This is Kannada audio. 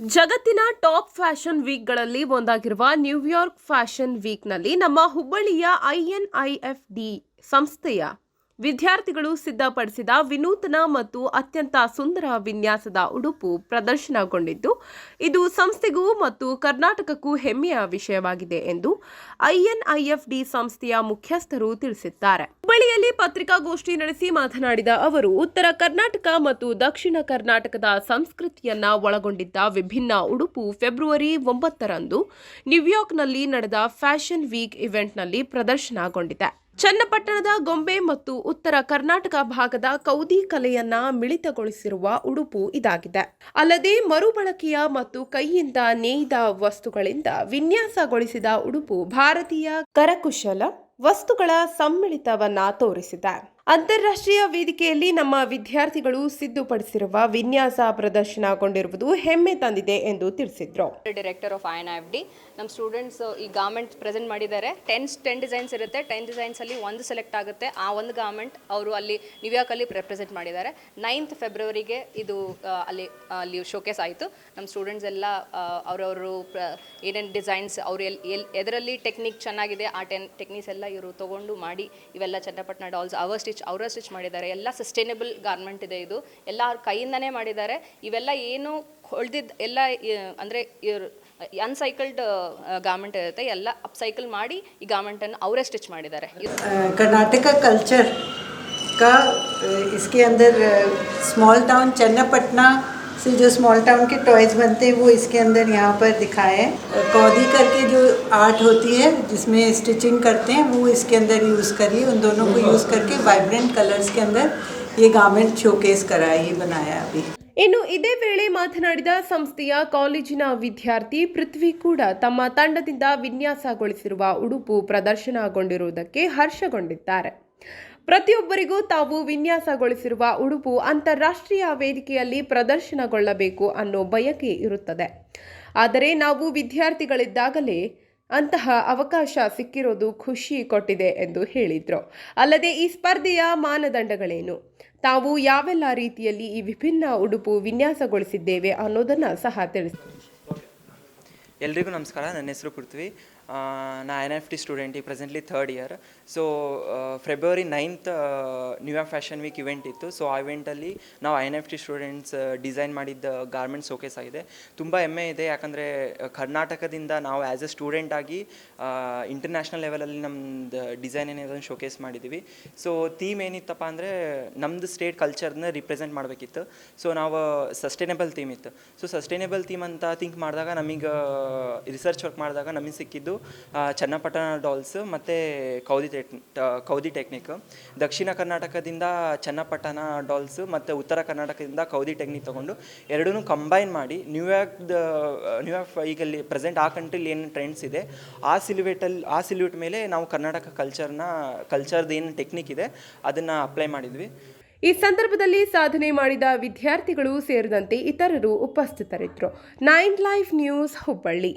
ಜಗತ್ತಿನ ಟಾಪ್ ಫ್ಯಾಷನ್ ವೀಕ್ಗಳಲ್ಲಿ ಒಂದಾಗಿರುವ ನ್ಯೂಯಾರ್ಕ್ ಫ್ಯಾಷನ್ ವೀಕ್ನಲ್ಲಿ ನಮ್ಮ ಹುಬ್ಬಳ್ಳಿಯ ಐಎನ್ಐಎಫ್ಡಿ ಸಂಸ್ಥೆಯ ವಿದ್ಯಾರ್ಥಿಗಳು ಸಿದ್ಧಪಡಿಸಿದ ವಿನೂತನ ಮತ್ತು ಅತ್ಯಂತ ಸುಂದರ ವಿನ್ಯಾಸದ ಉಡುಪು ಪ್ರದರ್ಶನಗೊಂಡಿದ್ದು, ಇದು ಸಂಸ್ಥೆಗೂ ಮತ್ತು ಕರ್ನಾಟಕಕ್ಕೂ ಹೆಮ್ಮೆಯ ವಿಷಯವಾಗಿದೆ ಎಂದು ಐಎನ್ಐಎಫ್ಡಿ ಸಂಸ್ಥೆಯ ಮುಖ್ಯಸ್ಥರು ತಿಳಿಸಿದ್ದಾರೆ. ಹುಬ್ಬಳ್ಳಿಯಲ್ಲಿ ಪತ್ರಿಕಾಗೋಷ್ಠಿ ನಡೆಸಿ ಮಾತನಾಡಿದ ಅವರು, ಉತ್ತರ ಕರ್ನಾಟಕ ಮತ್ತು ದಕ್ಷಿಣ ಕರ್ನಾಟಕದ ಸಂಸ್ಕೃತಿಯನ್ನ ಒಳಗೊಂಡಿದ್ದ ವಿಭಿನ್ನ ಉಡುಪು ಫೆಬ್ರವರಿ ಒಂಬತ್ತರಂದು ನ್ಯೂಯಾರ್ಕ್ನಲ್ಲಿ ನಡೆದ ಫ್ಯಾಷನ್ ವೀಕ್ ಇವೆಂಟ್ನಲ್ಲಿ ಪ್ರದರ್ಶನಗೊಂಡಿದೆ. ಚನ್ನಪಟ್ಟಣದ ಗೊಂಬೆ ಮತ್ತು ಉತ್ತರ ಕರ್ನಾಟಕ ಭಾಗದ ಕೌದಿ ಕಲೆಯನ್ನ ಮಿಳಿತಗೊಳಿಸಿರುವ ಉಡುಪು ಇದಾಗಿದೆ. ಅಲ್ಲದೆ ಮರುಬಳಕೆಯ ಮತ್ತು ಕೈಯಿಂದ ನೇಯ್ದ ವಸ್ತುಗಳಿಂದ ವಿನ್ಯಾಸಗೊಳಿಸಿದ ಉಡುಪು ಭಾರತೀಯ ಕರಕುಶಲ ವಸ್ತುಗಳ ಸಮ್ಮಿಳಿತವನ್ನ ತೋರಿಸಿದೆ. ಅಂತಾರಾಷ್ಟ್ರೀಯ ವೇದಿಕೆಯಲ್ಲಿ ನಮ್ಮ ವಿದ್ಯಾರ್ಥಿಗಳು ಸಿದ್ಧಪಡಿಸಿರುವ ವಿನ್ಯಾಸ ಪ್ರದರ್ಶನಗೊಂಡಿರುವುದು ಹೆಮ್ಮೆ ತಂದಿದೆ ಎಂದು ತಿಳಿಸಿದ್ರು. Director of I N F D ನಮ್ಮ ಸ್ಟೂಡೆಂಟ್ಸ್ ಈ ಗಾರ್ಮೆಂಟ್ ಪ್ರೆಸೆಂಟ್ ಮಾಡಿದ್ದಾರೆ. ಟೆನ್ ಟೆನ್ ಡಿಸೈನ್ಸ್ ಇರುತ್ತೆ. ಟೆನ್ ಡಿಸೈನ್ಸಲ್ಲಿ ಒಂದು ಸೆಲೆಕ್ಟ್ ಆಗುತ್ತೆ. ಆ ಒಂದು ಗಾರ್ಮೆಂಟ್ ಅವರು ಅಲ್ಲಿ ನ್ಯೂಯಾರ್ಕಲ್ಲಿ ರೆಪ್ರೆಸೆಂಟ್ ಮಾಡಿದ್ದಾರೆ. ನೈನ್ತ್ ಫೆಬ್ರವರಿಗೆ ಇದು ಅಲ್ಲಿ ಅಲ್ಲಿ ಶೋಕೇಸ್ ಆಯಿತು. ನಮ್ಮ ಸ್ಟೂಡೆಂಟ್ಸ್ ಎಲ್ಲ ಅವರವರು ಏನೇನು ಡಿಸೈನ್ಸ್ ಅವರು ಎಲ್ಲಿ ಎಲ್ಲಿ ಎದರಲ್ಲಿ ಟೆಕ್ನಿಕ್ ಚೆನ್ನಾಗಿದೆ, ಆ ಟೆನ್ ಟೆಕ್ನಿಕ್ಸ್ ಎಲ್ಲ ಇವರು ತಗೊಂಡು ಮಾಡಿ, ಇವೆಲ್ಲ ಚನ್ನಪಟ್ಟಣ ಡಾಲ್ಸ್ ಅವರ್ ಸ್ಟಿಚ್ ಅವರ ಸ್ಟಿಚ್ ಮಾಡಿದ್ದಾರೆ ಎಲ್ಲ ಸಸ್ಟೈನಬಲ್ ಗಾರ್ಮೆಂಟ್ ಇದೆ ಇದು ಎಲ್ಲ ಅವ್ರ ಕೈಯಿಂದನೇ ಮಾಡಿದ್ದಾರೆ ಇವೆಲ್ಲ ಏನು ಹೊಳ್ದಿದ್ದು ಎಲ್ಲ ಅಂದರೆ ಇವ್ರು ಅನ್ಸೈಕಲ್ಡ್ ಗಾರ್ಮೆಂಟ್ ಇರುತ್ತೆ ಎಲ್ಲ ಅಪ್ಸೈಕಲ್ ಮಾಡಿ ಈ ಗಾರ್ಮೆಂಟನ್ನು ಅವರೇ ಸ್ಟಿಚ್ ಮಾಡಿದ್ದಾರೆ ಇದು कर्नाटका कल्चर का अ, इसके अंदर स्मॉल टाउन चन्नापटना से जो स्मॉल टाउन के टॉयज़ बनते हैं वो इसके अंदर यहाँ पर दिखाए हैं अ, कौदी करके जो आर्ट होती है जिसमें स्टिचिंग करते हैं वो इसके अंदर यूज़ करिए उन दोनों को यूज़ करके वाइब्रेंट कलर्स के अंदर ये गारमेंट शोकेस करा है ये बनाया है अभी ಇನ್ನು ಇದೇ ವೇಳೆ ಮಾತನಾಡಿದ ಸಂಸ್ಥೆಯ ಕಾಲೇಜಿನ ವಿದ್ಯಾರ್ಥಿ ಪೃಥ್ವಿ ಕೂಡ ತಮ್ಮ ತಂಡದಿಂದ ವಿನ್ಯಾಸಗೊಳಿಸಿರುವ ಉಡುಪು ಪ್ರದರ್ಶನಗೊಂಡಿರುವುದಕ್ಕೆ ಹರ್ಷಗೊಂಡಿದ್ದಾರೆ ಪ್ರತಿಯೊಬ್ಬರಿಗೂ ತಾವು ವಿನ್ಯಾಸಗೊಳಿಸಿರುವ ಉಡುಪು ಅಂತಾರಾಷ್ಟ್ರೀಯ ವೇದಿಕೆಯಲ್ಲಿ ಪ್ರದರ್ಶನಗೊಳ್ಳಬೇಕು ಅನ್ನೋ ಬಯಕೆ ಇರುತ್ತದೆ. ಆದರೆ ನಾವು ವಿದ್ಯಾರ್ಥಿಗಳಿದ್ದಾಗಲೇ ಅಂತಹ ಅವಕಾಶ ಸಿಕ್ಕಿರೋದು ಖುಷಿ ಕೊಟ್ಟಿದೆ ಎಂದು ಹೇಳಿದರು. ಅಲ್ಲದೆ ಈ ಸ್ಪರ್ಧೆಯ ಮಾನದಂಡಗಳೇನು? ತಾವು ಯಾವೆಲ್ಲ ರೀತಿಯಲ್ಲಿ ಈ ವಿಭಿನ್ನ ಉಡುಪು ವಿನ್ಯಾಸಗೊಳಿಸಿದ್ದೇವೆ ಅನ್ನೋದನ್ನು ಸಹ ತಿಳಿಸಿದರು ಎಲ್ರಿಗೂ ನಮಸ್ಕಾರ. ನನ್ನ ಹೆಸರು ಪೃಥ್ವಿ. ನಾ ಎನ್ ಎಫ್ ಟಿ ಸ್ಟೂಡೆಂಟ್ ಈಗ presently third year so February ninth New York fashion week event ಇತ್ತು. ಸೊ ಆ ಇವೆಂಟಲ್ಲಿ ನಾವು I N F T students design ಮಾಡಿದ್ದ ಗಾರ್ಮೆಂಟ್ ಶೋಕೇಸ್ ಆಗಿದೆ. ತುಂಬ ಹೆಮ್ಮೆ ಇದೆ. ಯಾಕಂದರೆ ಕರ್ನಾಟಕದಿಂದ ನಾವು ಆ್ಯಸ್ ಎ ಸ್ಟೂಡೆಂಟ್ ಆಗಿ ಇಂಟರ್ನ್ಯಾಷನಲ್ ಲೆವೆಲಲ್ಲಿ ನಮ್ಮದು ಡಿಸೈನ್ ಏನಿದೆ ಶೋಕೇಸ್ ಮಾಡಿದ್ದೀವಿ ಸೊ ಥೀಮ್ ಏನಿತ್ತಪ್ಪ ಅಂದರೆ ನಮ್ಮದು ಸ್ಟೇಟ್ ಕಲ್ಚರ್ನ ರಿಪ್ರೆಸೆಂಟ್ ಮಾಡಬೇಕಿತ್ತು. ಸೊ ನಾವು ಸಸ್ಟೈನೇಬಲ್ ಥೀಮ್ ಇತ್ತು. ಸೊ ಸಸ್ಟೈನೇಬಲ್ ಥೀಮ್ ಅಂತ ಥಿಂಕ್ ಮಾಡಿದಾಗ ನಮಗೆ ರಿಸರ್ಚ್ ವರ್ಕ್ ಮಾಡಿದಾಗ ನಮಗೆ ಸಿಕ್ಕಿದ್ದು ಚನ್ನಪಟ್ಟಣ ಡಾಲ್ಸ್ ಮತ್ತು ಕೌದಿ ಟೆಕ್ ಕೌದಿ ಟೆಕ್ನಿಕ್. ದಕ್ಷಿಣ ಕರ್ನಾಟಕದಿಂದ ಚನ್ನಪಟ್ಟಣ ಡಾಲ್ಸ್ ಮತ್ತು ಉತ್ತರ ಕರ್ನಾಟಕದಿಂದ ಕೌದಿ ಟೆಕ್ನಿಕ್ ತೊಗೊಂಡು ಎರಡೂ ಕಂಬೈನ್ ಮಾಡಿ ನ್ಯೂಯಾರ್ಕ್ದ ನ್ಯೂಯಾರ್ಕ್ ಈಗಲ್ಲಿ ಪ್ರೆಸೆಂಟ್ ಆ ಕಂಟ್ರಿಲಿ ಏನು ಟ್ರೆಂಡ್ಸ್ ಇದೆ, ಆ ಸಿಲ್ಯೂಟಲ್ಲಿ ಆ ಸಿಲ್ಯೂಟ್ ಮೇಲೆ ನಾವು ಕರ್ನಾಟಕ ಕಲ್ಚರ್ನ ಕಲ್ಚರ್ದು ಏನು ಟೆಕ್ನಿಕ್ ಇದೆ, ಅದನ್ನು ಅಪ್ಲೈ ಮಾಡಿದ್ವಿ. ಈ ಸಂದರ್ಭದಲ್ಲಿ ಸಾಧನೆ ಮಾಡಿದ ವಿದ್ಯಾರ್ಥಿಗಳು ಸೇರಿದಂತೆ ಇತರರು ಉಪಸ್ಥಿತರಿದ್ದರು. Nine life news Hubballi